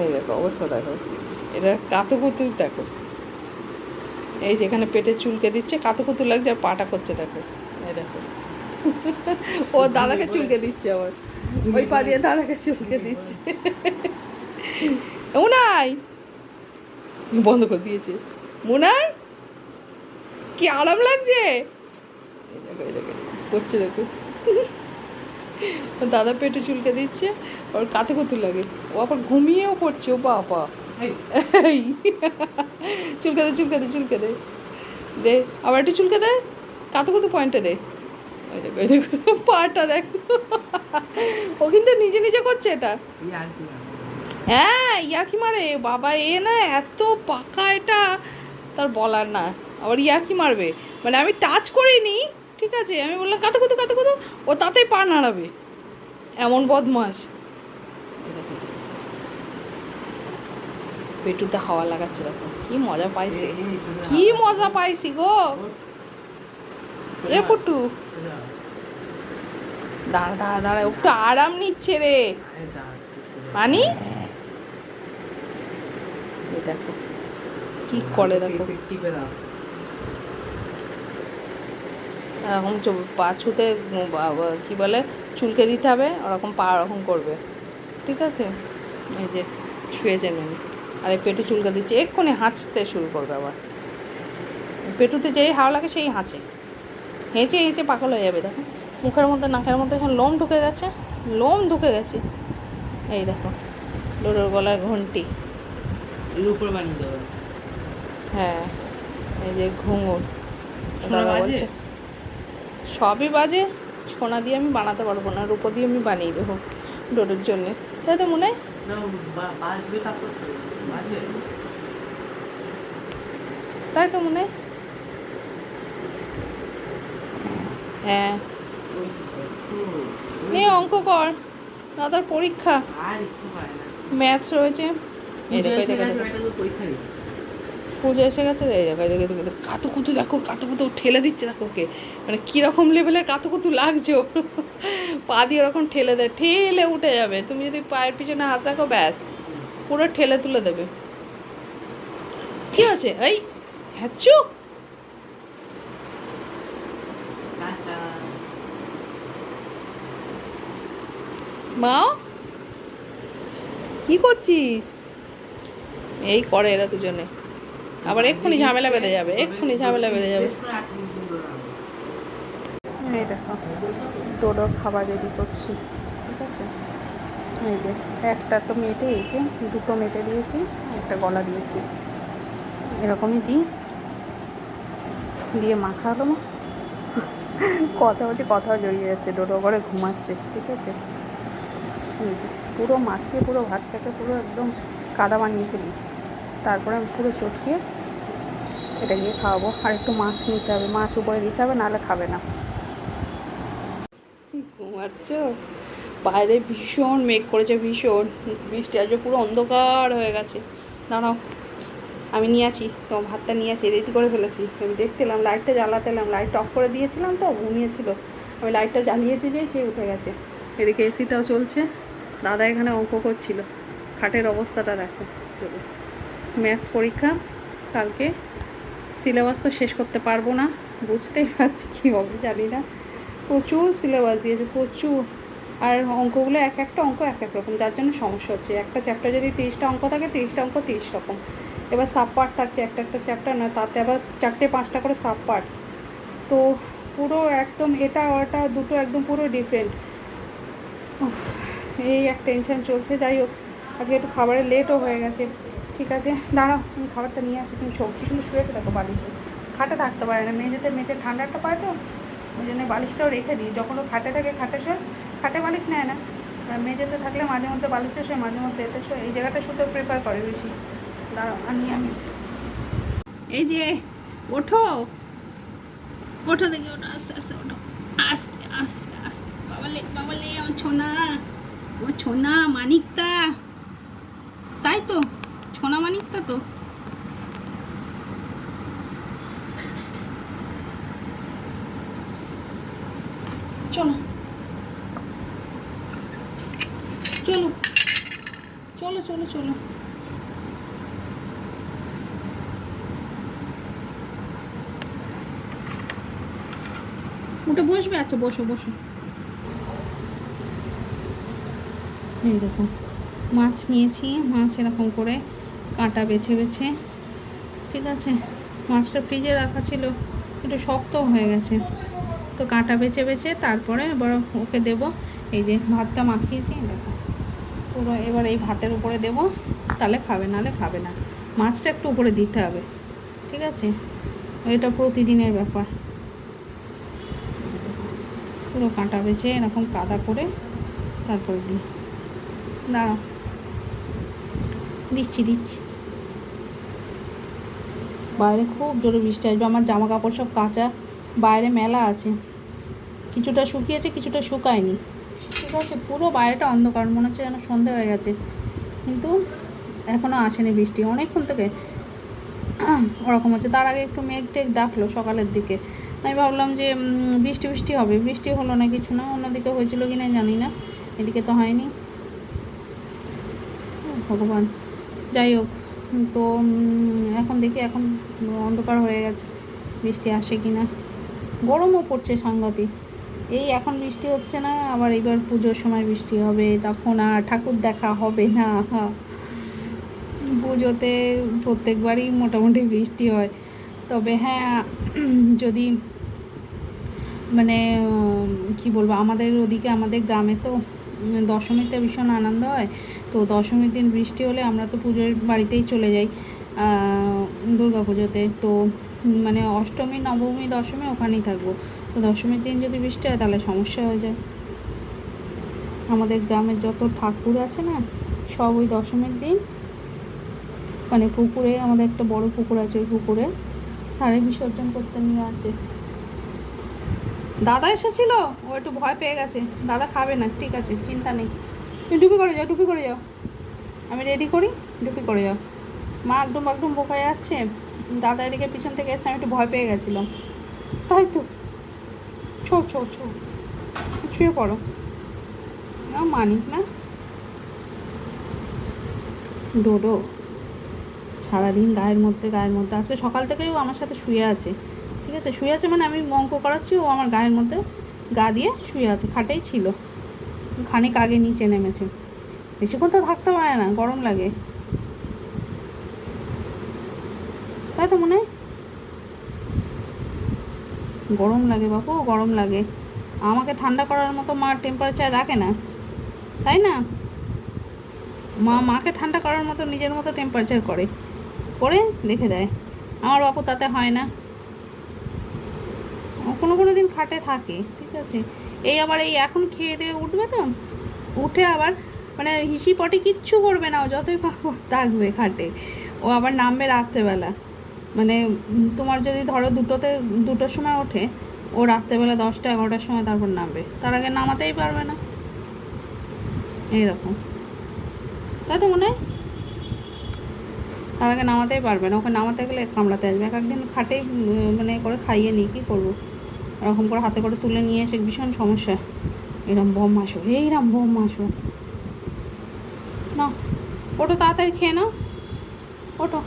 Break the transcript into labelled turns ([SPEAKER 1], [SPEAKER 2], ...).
[SPEAKER 1] এই দেখো অবস্থা দেখো। এটা কাতুকুতু দেখো। এই যেখানে পেটে চুলকে দিচ্ছে কাতু কাতুকুতু লাগছে আর পাটা করছে দেখো। এই দেখো। ও দাদাকে চুলকে দিচ্ছে আবার। ওই পা দিয়ে দাদাকে চুলকে দিচ্ছে। মুনাই! বন্ধ করে দিয়েছে। মুনাই! কি আরাম লাগছে? করছে দেখো। দাদা পেটে চুলকে দিচ্ছে। ওর কাতে কুতু লাগে। ও আবার ঘুমিয়েও পড়ছে ও বাবা। চুলকে দে চুলকে দে চুলকে দে। দে আবার একটু চুলকে দে। কাতে কুতু পয়েন্টে দে। ওই দেখো ওই দেখো পাটা দেখো। ও কিন্তু নিজে নিজে করছে এটা। হ্যাঁ ইয়ার্কি মারে। বাবা এ না এত পাকা এটা। তার বলার না। আবার ইয়ার্কি মারবে। মানে আমি টাচ করিনি ঠিক আছে? আমি বললাম কাতো কুতু কাতো কুতু। ও তাতেই পা নাড়াবে। এমন বদমাস এই দেখো, এই দেখো, এই দেখো। পেটুতে হাওয়া লাগাচ্ছে দেখো। কি মজা পাইছে। কি মজা পাইছি গো। এ পুটু দাঁড়া দাঁড়া দাঁড়া একটু আরাম নিচ্ছে রে। পানি দেখো কি করে দেখো। এরকম পা ছুতে কি বলে চুলকে দিতে হবে ওরকম পা ওরকম করবে। ঠিক আছে? এই যে শুয়েছেন উনি। আর এই পেটু চুলকে দিচ্ছে। এক্ষুনি হাঁচতে শুরু করবে আবার। পেটুতে যেই হাওয়া লাগে সেই হাঁচে। হেঁচে হেঁচে পাগল হয়ে যাবে দেখো। মুখের মধ্যে নাকের মধ্যে এখন লোম ঢুকে গেছে। লোম ঢুকে গেছে। এই দেখো ডোডোর গলার ঘন্টি
[SPEAKER 2] উপরে বানিয়ে দেবো
[SPEAKER 1] হ্যাঁ এই যে ঘুঙুর। বলছে, সবই বাজে সোনা দিয়ে আমি বানাতে পারব না রূপো দিয়ে আমি বানিয়ে দেবো ডোডোর জন্যে। তাই তো মনে হয়
[SPEAKER 2] বাজবে তারপর
[SPEAKER 1] তাই তো মনে? হয়। নে অঙ্ক কর দাদার পরীক্ষা। ম্যাথস রয়েছে।
[SPEAKER 2] পুজো এসে গেছে।
[SPEAKER 1] কাতুকুতু দেখো কাতুকুতু ঠেলে দিচ্ছে দেখো ওকে। মানে কীরকম লেভেলের কাতুকুতু লাগছে ওর পা দিয়ে ওরকম ঠেলে দেয় ঠেলে উঠে যাবে। তুমি যদি পায়ের পিছনে হাত রাখো ব্যাস। পুরো ঠেলে তুলে দেবে। কি আছে? এই হ্যাঁ চুপ
[SPEAKER 2] টাটা।
[SPEAKER 1] মা? কি করছিস? এই করে এরা দুজনে। আবার এক্ষুনি ঝামেলা বেঁধে যাবে এক্ষুনি ঝামেলা বেঁধে যাবে। এই দেখো ডোডোর খাবার রেডি করছি। ঠিক আছে? এই যে, একটা তো মেটে এই যে, দুটো মেটে দিয়েছি, একটা গলা দিয়েছি। এরকমই দিই। দিয়ে মাখালো মা। কথা বলছে, কথাও জড়িয়ে যাচ্ছে, ডোডো করে ঘুমাচ্ছে, ঠিক আছে? পুরো মাখিয়ে, পুরো ভাতটাকে পুরো একদম কাদা বানিয়ে ফেলি। তারপরে আমি পুরো চটকিয়ে এটা গিয়ে খাওয়াবো। আর একটু মাছ নিতে হবে, মাছ উপরে দিতে হবে, নাহলে খাবে না। ঘুমাচ্ছ? বাইরে ভীষণ মেঘ করেছে, ভীষণ। বৃষ্টি আজকে পুরো অন্ধকার হয়ে গেছে। দাঁড়াও, আমি নিয়ে আছি তোমার ভাতটা নিয়ে আছি রেডি করে ফেলেছি। আমি দেখতে এলাম লাইটটা জ্বালাতে এলাম লাইট অফ করে দিয়েছিলাম তো, ঘুমিয়েছিল। আমি লাইটটা জ্বালিয়েছি যে সে উঠে গেছে। এদিকে এসিটাও চলছে। দাদা এখানে অঙ্ক করছিল। খাটের অবস্থাটা দেখো শুধু ম্যাথস পরীক্ষা, কালকে। সিলেবাস তো শেষ করতে পারব না, বুঝতেই পারছি কী হবে, জানি না। প্রচুর সিলেবাস দিয়েছে, প্রচুর। আর অঙ্কগুলো এক একটা অঙ্ক এক এক রকম, যার জন্য সমস্যা হচ্ছে। একটা চ্যাপ্টার যদি তিরিশটা অঙ্ক থাকে, তিরিশটা অঙ্ক তিরিশ রকম। এবার সাব পার্ট থাকছে, একটা একটা চ্যাপ্টার না, তাতে আবার চারটে পাঁচটা করে সাব পার্ট তো পুরো একদম এটা ওটা দুটো একদম পুরো ডিফারেন্ট এই এক টেনশন চলছে, যাই হোক, আজকে একটু খাবারে লেটও হয়ে গেছে। ঠিক আছে, দাঁড়াও, আমি খাবারটা নিয়ে আসি, তুমি সবজি শুনে শুয়েছে দেখো বালিশে। খাটে থাকতে পারে না, মেঝেতে মেঝে ঠান্ডাটা পায় তো, ওই জন্য বালিশটাও রেখে দিই। যখন ও খাটে থাকে, খাটে শোয় খাটে বালিশ নেয় না। মেঝেতে থাকলে মাঝে মধ্যে বালিশে শোয় মাঝে মধ্যে এতে শোয়। এই জায়গাটা শুধু প্রেফার করে বেশি। আনি আমি। এই যে, ওঠো। ওঠো দেখি, ওঠো, আস্তে আস্তে, ওঠো। আস্তে আস্তে আস্তে। বাবালে বাবালে আমার ছোনা। আমার ছোনা মানিকটা তাই তো ছোনা মানিকটা তো চলো। চলো চলো চলো। চলো বসবে? আচ্ছা বসো বসো। এই দেখো, মাছ নিয়েছি। মাছ এরকম করে কাঁটা বেছে বেছে। ঠিক আছে? মাছটা ফ্রিজে রাখা ছিল, একটু শক্ত হয়ে গেছে। তো কাঁটা বেছে বেছে তারপরে এবার ওকে দেব। এই যে ভাতটা মাখিয়েছি দেখো। পুরো এবার এই ভাতের উপরে দেব, তাহলে খাবে, নাহলে খাবে না। মাছটা একটু উপরে দিতে হবে, ঠিক আছে? এটা প্রতিদিনের ব্যাপার। পুরো কাঁটা বেছে এরকম কাদা করে তারপরে দিই। দাঁড়াও। দিচ্ছি দিচ্ছি। বাইরে খুব জোরে বৃষ্টি আসবে, আমার জামা কাপড় সব কাঁচা। বাইরে মেলা আছে। কিছুটা শুকিয়েছে, কিছুটা শুকায়নি। ঠিক আছে, পুরো বাইরেটা অন্ধকার, মনে হচ্ছে যেন সন্ধে হয়ে গেছে। কিন্তু এখনও আসেনি বৃষ্টি, অনেকক্ষণ থেকে ওরকম হচ্ছে। তার আগে একটু মেঘ টেঘ ডাকলো সকালের দিকে। আমি ভাবলাম যে বৃষ্টি বৃষ্টি হবে, বৃষ্টি হলো না কিছু না, অন্যদিকে হয়েছিল কি না জানি না, এদিকে তো হয়নি। ভগবান। যাই হোক, তো এখন দেখি, এখন অন্ধকার হয়ে গেছে, বৃষ্টি আসে কি না। গরমও পড়ছে সাংঘাতিক। এই এখন বৃষ্টি হচ্ছে না, আবার এবার পুজোর সময় বৃষ্টি হবে, তখন আর ঠাকুর দেখা হবে না। পুজোতে প্রত্যেকবারই মোটামুটি বৃষ্টি হয়। তবে হ্যাঁ যদি মানে কি বলব, আমাদের ওদিকে, আমাদের গ্রামে তো দশমীতে ভীষণ আনন্দ হয়। তো দশমীর দিন বৃষ্টি হলে আমরা তো পুজোর বাড়িতেই চলে যাই দুর্গা পুজোতে। তো মানে অষ্টমী, নবমী, দশমী ওখানেই থাকব। তো দশমীর দিন যদি বৃষ্টি হয়, তাহলে সমস্যা হয়ে যায়। আমাদের গ্রামের যত ঠাকুর আছে না, সব ওই দশমীর দিন মানে পুকুরে, আমাদের একটা বড় পুকুর আছে ওই পুকুরে তারে বিসর্জন করতে নিয়ে আসে। দাদা এসেছিল? ও একটু ভয় পেয়ে গেছে। দাদা খাবে না, ঠিক আছে, চিন্তা নেই। তুই ডুবি করে যাও ডুবি করে যাও। আমি রেডি করি ডুবি করে যাও। মা একদম একদম বোকা যাচ্ছে দাদা এদিকে পিছন থেকে এসে আমি একটু ভয় পেয়ে গেছিলাম। তাই তো। ছো ছো ছো শুয়ে পড়ো। মানিক না? ডোডো, সারাদিন গায়ের মধ্যে গায়ের মধ্যে। আজকে সকাল থেকেই ও আমার সাথে শুয়ে আছে, ঠিক আছে? শুয়ে আছে মানে আমি অঙ্ক করাচ্ছি, ও আমার গায়ের মধ্যে গা দিয়ে শুয়ে আছে, খাটেই ছিল। খানিক আগে নিচে নেমেছে। বেশিক্ষণ তো থাকতে পারে না, গরম লাগে। তাই তো মনে হয়? গরম লাগে বাপু, গরম লাগে। আমাকে ঠান্ডা করার মতো মা টেম্পারেচার রাখে না, তাই না? মা মাকে ঠান্ডা করার মতো নিজের মতো টেম্পারেচার করে করে রেখে দেয়। আমার বাপু তাতে হয় না। কোনো কোনো দিন খাটে থাকে, ঠিক আছে। এই আবার এই এখন খেয়ে দিয়ে উঠবে তো, উঠে আবার মানে হিসি পটি কিচ্ছু করবে না, ও যতই থাকবে খাটে। ও আবার নামবে রাত্রেবেলা। মানে তোমার যদি ধরো দুটোতে, দুটোর সময় ওঠে, ও রাত্রেবেলা দশটা, এগারোটার সময় তারপর নামবে। তার আগে নামাতেই পারবে না। এইরকম। তাই তো মনে? হয় তার আগে নামাতেই পারবে না। ওকে নামাতে গেলে কামড়াতে আসবে। এক একদিন খাটেই মানে করে খাইয়ে নিই, কী করব? এরকম করে হাতে করে তুলে নিয়ে এসে, ভীষণ সমস্যা। এরম বম আসো এইরম বম আসো না ওটো তাড়াতাড়ি খেয়ে নাও। ওটো